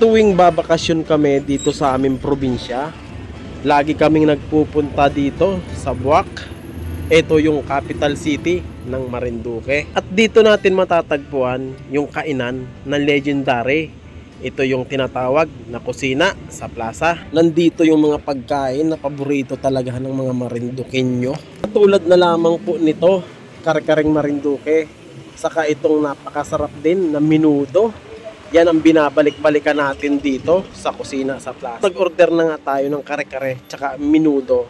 tuwing babakasyon kami dito sa aming probinsya, lagi kaming nagpupunta dito sa Buwak. Ito yung capital city ng Marinduque. At dito natin matatagpuan yung kainan ng legendary. Ito yung tinatawag na kusina sa plaza. Nandito yung mga pagkain na paborito talaga ng mga Marinduqueño. Tulad na lamang po nito, karkaring Marinduque. Saka itong napakasarap din na minudo. Yan ang binabalik-balikan natin dito sa kusina sa plaza. Nag-order na nga tayo ng kare-kare tsaka minudo.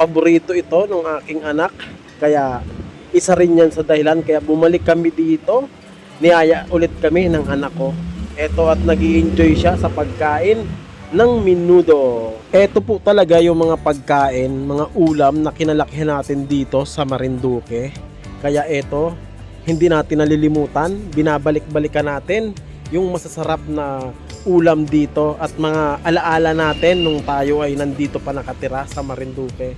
Paborito ito ng aking anak. Kaya isa rin yan sa dahilan. Kaya bumalik kami dito. Niyaya ulit kami ng anak ko. Eto at nag enjoy siya sa pagkain ng minudo. Ito po talaga yung mga pagkain, mga ulam na kinalakihan natin dito sa Marinduque. Kaya ito, hindi natin nalilimutan, binabalik-balikan natin yung masasarap na ulam dito at mga alaala natin nung tayo ay nandito pa nakatira sa Marinduque.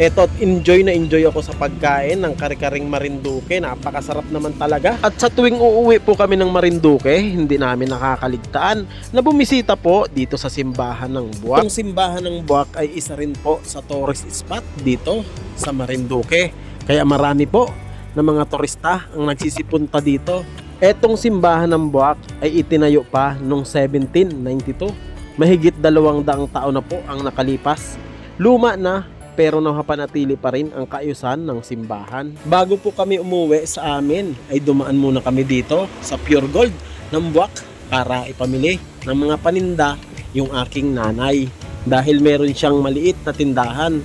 Eto, enjoy na enjoy ako sa pagkain ng kare-karing Marinduque. Napakasarap naman talaga. At sa tuwing uuwi po kami ng Marinduque, hindi namin nakakaligtaan na bumisita po dito sa simbahan ng Buwak. Ang simbahan ng Buwak ay isa rin po sa tourist spot dito sa Marinduque. Kaya marami po na mga turista ang nagsisipunta dito. Etong simbahan ng Buwak ay itinayo pa noong 1792. Mahigit dalawang daang taon na po ang nakalipas. Luma na pero napapanatili pa rin ang kaayusan ng simbahan. Bago po kami umuwi sa amin, ay dumaan muna kami dito sa Pure Gold ng Buwak para ipamili ng mga paninda yung aking nanay. Dahil meron siyang maliit na tindahan.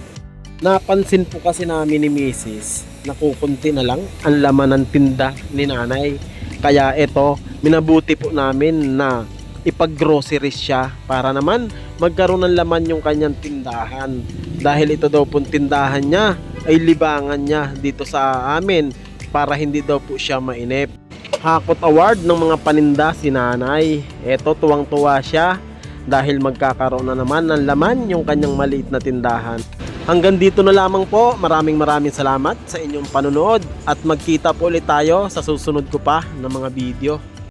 Napansin po kasi namin ni Mrs. na kukunti na lang ang laman ng tinda ni nanay. Kaya ito, minabuti po namin na ipag-groceries siya para naman magkaroon ng laman yung kanyang tindahan. Dahil ito daw pong tindahan niya ay libangan niya dito sa amin para hindi daw po siya mainip. Hakot award ng mga paninda si nanay. Ito tuwang-tuwa siya dahil magkakaroon na naman ng laman yung kanyang maliit na tindahan. Hanggang dito na lamang po. Maraming maraming salamat sa inyong panonood at magkita po ulit tayo sa susunod ko pa ng mga video.